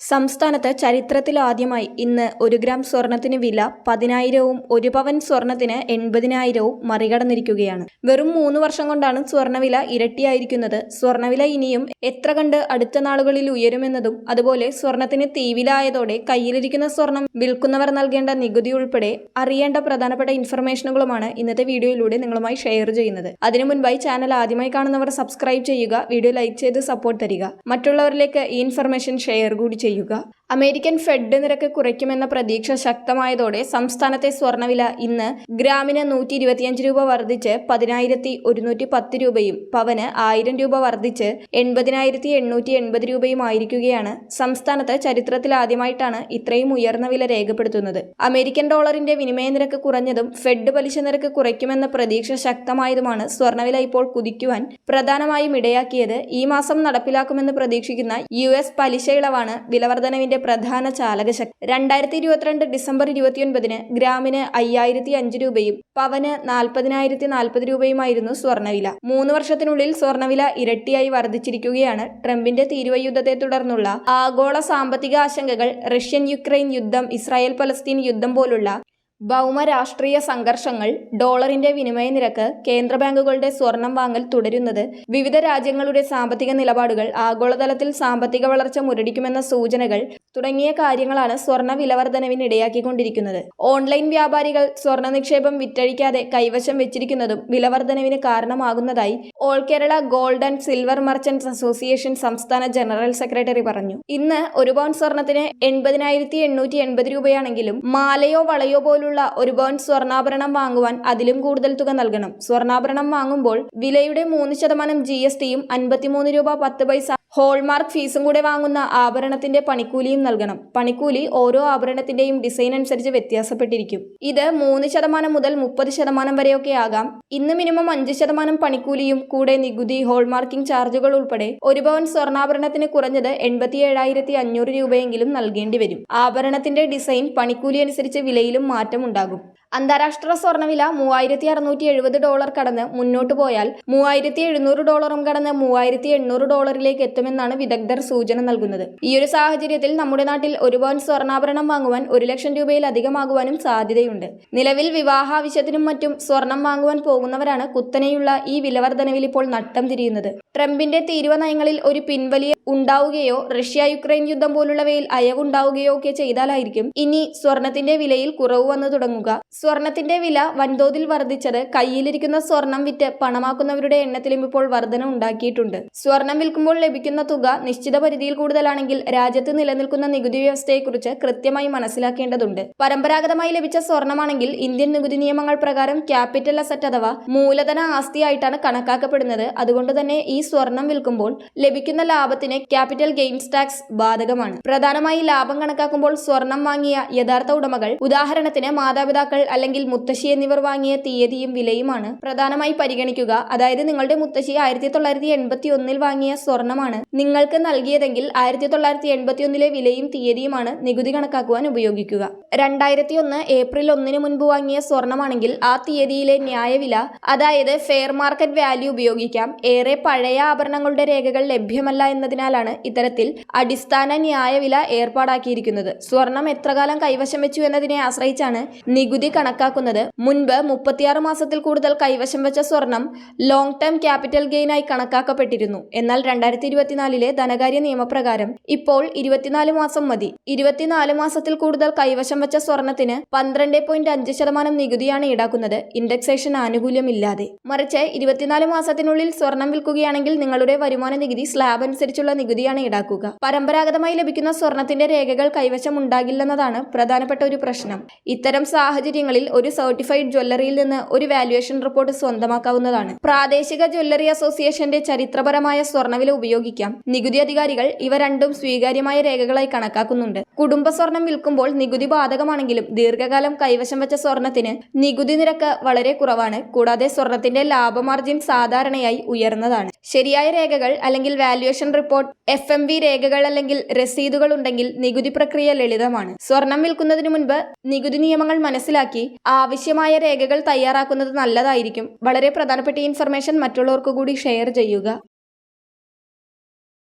സംസ്ഥാനത്ത് ചരിത്രത്തിലാദ്യമായി ഇന്ന് ഒരു ഗ്രാം സ്വർണത്തിന് വില പതിനായിരവും ഒരു പവൻ സ്വർണത്തിന് എൺപതിനായിരവും മറികടന്നിരിക്കുകയാണ്. വെറും മൂന്ന് വർഷം കൊണ്ടാണ് സ്വർണവില ഇരട്ടിയായിരിക്കുന്നത്. സ്വർണവില ഇനിയും എത്ര കണ്ട് അടുത്ത നാളുകളിൽ ഉയരുമെന്നതും അതുപോലെ സ്വർണത്തിന് തീവിലായതോടെ കയ്യിലിരിക്കുന്ന സ്വർണം വിൽക്കുന്നവർ നൽകേണ്ട നികുതി ഉൾപ്പെടെ അറിയേണ്ട പ്രധാനപ്പെട്ട ഇൻഫർമേഷനുകളുമാണ് ഇന്നത്തെ വീഡിയോയിലൂടെ നിങ്ങളുമായി ഷെയർ ചെയ്യുന്നത്. അതിനു മുൻപായി ചാനൽ ആദ്യമായി കാണുന്നവർ സബ്സ്ക്രൈബ് ചെയ്യുക വീഡിയോ ലൈക്ക് ചെയ്ത് സപ്പോർട്ട് തരിക. മറ്റുള്ളവരിലേക്ക് ഈ ഇൻഫർമേഷൻ ഷെയർ കൂടി ചെയ്യുക ചെയ്യുക. അമേരിക്കൻ ഫെഡ് നിരക്ക് കുറയ്ക്കുമെന്ന പ്രതീക്ഷ ശക്തമായതോടെ സംസ്ഥാനത്തെ സ്വർണവില ഇന്ന് ഗ്രാമിന് നൂറ്റി ഇരുപത്തിയഞ്ച് രൂപ വർദ്ധിച്ച് പതിനായിരത്തി ഒരുന്നൂറ്റി പത്ത് രൂപയും പവന് ആയിരം രൂപ വർദ്ധിച്ച് എൺപതിനായിരത്തി എണ്ണൂറ്റി എൺപത് രൂപയും ആയിരിക്കുകയാണ്. സംസ്ഥാനത്ത് ചരിത്രത്തിലാദ്യമായിട്ടാണ് ഇത്രയും ഉയർന്ന വില രേഖപ്പെടുത്തുന്നത്. അമേരിക്കൻ ഡോളറിന്റെ വിനിമയ നിരക്ക് കുറഞ്ഞതും ഫെഡ് പലിശ നിരക്ക് കുറയ്ക്കുമെന്ന പ്രതീക്ഷ ശക്തമായതുമാണ് സ്വർണവില ഇപ്പോൾ കുതിക്കുവാൻ പ്രധാനമായും ഇടയാക്കിയത് ഈ മാസം നടപ്പിലാക്കുമെന്ന് പ്രതീക്ഷിക്കുന്ന യു എസ് പലിശ ഇളവാണ് വിലവർധനവിന്റെ പ്രധാന ചാലകശക്തി രണ്ടായിരത്തി ഇരുപത്തിരണ്ട് ഡിസംബർ ഇരുപത്തിയൊൻപതിന് ഗ്രാമിന് അയ്യായിരത്തി അഞ്ച് രൂപയും പവന് നാൽപ്പതിനായിരത്തി നാൽപ്പത് രൂപയുമായിരുന്നു സ്വർണവില മൂന്ന് വർഷത്തിനുള്ളിൽ സ്വർണവില ഇരട്ടിയായി വർദ്ധിച്ചിരിക്കുകയാണ്. ട്രംപിന്റെ തീരുവയുദ്ധത്തെ തുടർന്നുള്ള ആഗോള സാമ്പത്തിക ആശങ്കകൾ റഷ്യൻ യുക്രൈൻ യുദ്ധം ഇസ്രായേൽ പലസ്തീൻ യുദ്ധം പോലുള്ള ഭൗമരാഷ്ട്രീയ സംഘർഷങ്ങൾ ഡോളറിന്റെ വിനിമയ നിരക്ക് കേന്ദ്ര ബാങ്കുകളുടെ സ്വർണം വാങ്ങൽ തുടരുന്നത് വിവിധ രാജ്യങ്ങളുടെ സാമ്പത്തിക നിലപാടുകൾ ആഗോളതലത്തിൽ സാമ്പത്തിക വളർച്ച മുരടിക്കുമെന്ന സൂചനകൾ തുടങ്ങിയ കാര്യങ്ങളാണ് സ്വർണ വിലവർധനവിന് ഇടയാക്കിക്കൊണ്ടിരിക്കുന്നത് ഓൺലൈൻ വ്യാപാരികൾ സ്വർണ നിക്ഷേപം വിറ്റഴിക്കാതെ കൈവശം വെച്ചിരിക്കുന്നതും വിലവർധനവിന് കാരണമാകുന്നതായി all Kerala gold and silver merchants association സംസ്ഥാന ജനറൽ സെക്രട്ടറി പറഞ്ഞു. ഇന്ന് ഒരു പൗൺ സ്വർണത്തിന് എൺപതിനായിരത്തി രൂപയാണെങ്കിലും മാലയോ വളയോ പോലുള്ള ഒരു ബോൺ സ്വർണാഭരണം വാങ്ങുവാൻ അതിലും കൂടുതൽ തുക നൽകണം. സ്വർണാഭരണം വാങ്ങുമ്പോൾ വിലയുടെ മൂന്ന് ശതമാനം ജി എസ് ടിയും അൻപത്തിമൂന്ന് രൂപ പത്ത് പൈസ ഹോൾമാർക്ക് ഫീസും കൂടെ വാങ്ങുന്ന ആഭരണത്തിന്റെ പണിക്കൂലിയും നൽകണം. പണിക്കൂലി ഓരോ ആഭരണത്തിന്റെയും ഡിസൈൻ അനുസരിച്ച് വ്യത്യാസപ്പെട്ടിരിക്കും. ഇത് മൂന്ന് ശതമാനം മുതൽ മുപ്പത് ശതമാനം വരെയൊക്കെ ആകാം. ഇന്ന് മിനിമം അഞ്ച് ശതമാനം പണിക്കൂലിയും കൂടെ നികുതി ഹോൾമാർക്കിംഗ് ചാർജുകൾ ഉൾപ്പെടെ ഒരു പവൻ സ്വർണാഭരണത്തിന് കുറഞ്ഞത് എൺപത്തി ഏഴായിരത്തി അഞ്ഞൂറ് രൂപയെങ്കിലും നൽകേണ്ടി വരും. ആഭരണത്തിന്റെ ഡിസൈൻ പണിക്കൂലി അനുസരിച്ച് വിലയിലും മാറ്റമുണ്ടാകും. അന്താരാഷ്ട്ര സ്വർണവില മൂവായിരത്തി അറുന്നൂറ്റി എഴുപത് ഡോളർ കടന്ന് മുന്നോട്ട് പോയാൽ മൂവായിരത്തി എഴുന്നൂറ് ഡോളറും കടന്ന് മൂവായിരത്തി എണ്ണൂറ് ഡോളറിലേക്ക് എത്തുമെന്നാണ് വിദഗ്ധർ സൂചന നൽകുന്നത്. ഈ ഒരു സാഹചര്യത്തിൽ നമ്മുടെ നാട്ടിൽ ഒരു പവൻ സ്വർണാഭരണം വാങ്ങുവാൻ ഒരു ലക്ഷം രൂപയിലധികമാകുവാനും സാധ്യതയുണ്ട്. നിലവിൽ വിവാഹാവശ്യത്തിനും മറ്റും സ്വർണം വാങ്ങുവാൻ പോകുന്നവരാണ് കുത്തനെയുള്ള ഈ വിലവർധനവിൽ ഇപ്പോൾ നട്ടം തിരിയുന്നത്. ട്രംപിന്റെ തീരുവ നയങ്ങളിൽ ഒരു പിൻവലിയ ഉണ്ടാവുകയോ റഷ്യ യുക്രൈൻ യുദ്ധം പോലുള്ളവയിൽ അയവുണ്ടാവുകയോ ഒക്കെ ചെയ്താലായിരിക്കും ഇനി സ്വർണത്തിന്റെ വിലയിൽ കുറവ് വന്നു തുടങ്ങുക. സ്വർണത്തിന്റെ വില വൻതോതിൽ വർദ്ധിച്ചത് കയ്യിലിരിക്കുന്ന സ്വർണം വിറ്റ് പണമാക്കുന്നവരുടെ എണ്ണത്തിലും ഇപ്പോൾ വർധന ഉണ്ടാക്കിയിട്ടുണ്ട്. സ്വർണം വിൽക്കുമ്പോൾ ലഭിക്കുന്ന തുക നിശ്ചിത പരിധിയിൽ കൂടുതലാണെങ്കിൽ രാജ്യത്ത് നിലനിൽക്കുന്ന നികുതി വ്യവസ്ഥയെക്കുറിച്ച് കൃത്യമായി മനസ്സിലാക്കേണ്ടതുണ്ട്. പരമ്പരാഗതമായി ലഭിച്ച സ്വർണമാണെങ്കിൽ ഇന്ത്യൻ നികുതി നിയമങ്ങൾ പ്രകാരം ക്യാപിറ്റൽ അസറ്റ് അഥവാ മൂലധന ആസ്തിയായിട്ടാണ് കണക്കാക്കപ്പെടുന്നത്. അതുകൊണ്ട് തന്നെ ഈ സ്വർണം വിൽക്കുമ്പോൾ ലഭിക്കുന്ന ലാഭത്തിന് ക്യാപിറ്റൽ ഗെയിൻസ് ടാക്സ് ബാധകമാണ്. പ്രധാനമായി ലാഭം കണക്കാക്കുമ്പോൾ സ്വർണം വാങ്ങിയ യഥാർത്ഥ ഉടമകൾ ഉദാഹരണത്തിന് മാതാപിതാക്കൾ അല്ലെങ്കിൽ മുത്തശ്ശി എന്നിവർ വാങ്ങിയ തീയതിയും വിലയുമാണ് പ്രധാനമായി പരിഗണിക്കുക. അതായത് നിങ്ങളുടെ മുത്തശ്ശി ആയിരത്തി തൊള്ളായിരത്തി എൺപത്തി ഒന്നിൽ വാങ്ങിയ സ്വർണമാണ്. നിങ്ങൾക്ക് നൽകിയതെങ്കിൽ ആയിരത്തി തൊള്ളായിരത്തി എൺപത്തി ഒന്നിലെ വിലയും തീയതിയുമാണ് നികുതി കണക്കാക്കുവാൻ ഉപയോഗിക്കുക. രണ്ടായിരത്തി ഒന്ന് ഏപ്രിൽ ഒന്നിന് മുൻപ് വാങ്ങിയ സ്വർണമാണെങ്കിൽ ആ തീയതിയിലെ ന്യായവില അതായത് ഫെയർ മാർക്കറ്റ് വാല്യൂ ഉപയോഗിക്കാം. ഏറെ പഴയ ആഭരണങ്ങളുടെ രേഖകൾ ലഭ്യമല്ല എന്നതിനാലാണ് ഇത്തരത്തിൽ അടിസ്ഥാന ന്യായവില ഏർപ്പാടാക്കിയിരിക്കുന്നത്. സ്വർണം എത്രകാലം കൈവശം വെച്ചു എന്നതിനെ ആശ്രയിച്ചാണ് നികുതി കണക്കാക്കുന്നത്. മുൻപ് മുപ്പത്തിയാറ് മാസത്തിൽ കൂടുതൽ കൈവശം വെച്ച സ്വർണം ലോങ് ടേം ക്യാപിറ്റൽ ഗെയിനായി കണക്കാക്കപ്പെട്ടിരുന്നു. എന്നാൽ രണ്ടായിരത്തി ഇരുപത്തിനാലിലെ ധനകാര്യ നിയമപ്രകാരം ഇപ്പോൾ ഇരുപത്തിനാല് മാസം മതി. ഇരുപത്തിനാല് മാസത്തിൽ കൂടുതൽ കൈവശം വെച്ച സ്വർണത്തിന് പന്ത്രണ്ട് പോയിന്റ് അഞ്ച് ശതമാനം നികുതിയാണ് ഈടാക്കുന്നത്. ഇൻഡെക്സേഷൻ ആനുകൂല്യമില്ലാതെ. മറിച്ച് ഇരുപത്തിനാല് മാസത്തിനുള്ളിൽ സ്വർണം വിൽക്കുകയാണെങ്കിൽ നിങ്ങളുടെ വരുമാന നികുതി സ്ലാബ് അനുസരിച്ചുള്ള നികുതിയാണ് ഈടാക്കുക. പരമ്പരാഗതമായി ലഭിക്കുന്ന സ്വർണത്തിന്റെ രേഖകൾ കൈവശം ഉണ്ടാകില്ലെന്നതാണ് പ്രധാനപ്പെട്ട ഒരു പ്രശ്നം. ഇത്തരം സാഹചര്യങ്ങളിൽ ഒരു സർട്ടിഫൈഡ് ജ്വല്ലറിയിൽ നിന്ന് ഒരു വാല്യുവേഷൻ റിപ്പോർട്ട് സ്വന്തമാക്കാവുന്നതാണ്. പ്രാദേശിക ജ്വല്ലറി അസോസിയേഷന്റെ ചരിത്രപരമായ സ്വർണവില ഉപയോഗിക്കാം. നികുതി അധികാരികൾ ഇവ രണ്ടും സ്വീകാര്യമായ രേഖകളായി കണക്കാക്കുന്നുണ്ട്. കുടുംബ സ്വർണം വിൽക്കുമ്പോൾ നികുതി ബാധകമാണെങ്കിലും ദീർഘകാലം കൈവശം വെച്ച സ്വർണത്തിന് നികുതി നിരക്ക് വളരെ കുറവാണ്. കൂടാതെ സ്വർണത്തിന്റെ ലാഭമാർജിൻ സാധാരണയായി ഉയർന്നതാണ്. ശരിയായ രേഖകൾ അല്ലെങ്കിൽ valuation report F M V രേഖകൾ അല്ലെങ്കിൽ രസീതുകൾ ഉണ്ടെങ്കിൽ നികുതി പ്രക്രിയ ലളിതമാണ്. സ്വർണം വിൽക്കുന്നതിന് മുൻപ് നികുതി നിയമങ്ങൾ മനസ്സിലാക്കി ആവശ്യമായ രേഖകൾ തയ്യാറാക്കുന്നത് നല്ലതായിരിക്കും. വളരെ പ്രധാനപ്പെട്ട ഇൻഫർമേഷൻ മറ്റുള്ളവർക്ക് കൂടി ഷെയർ ചെയ്യുക.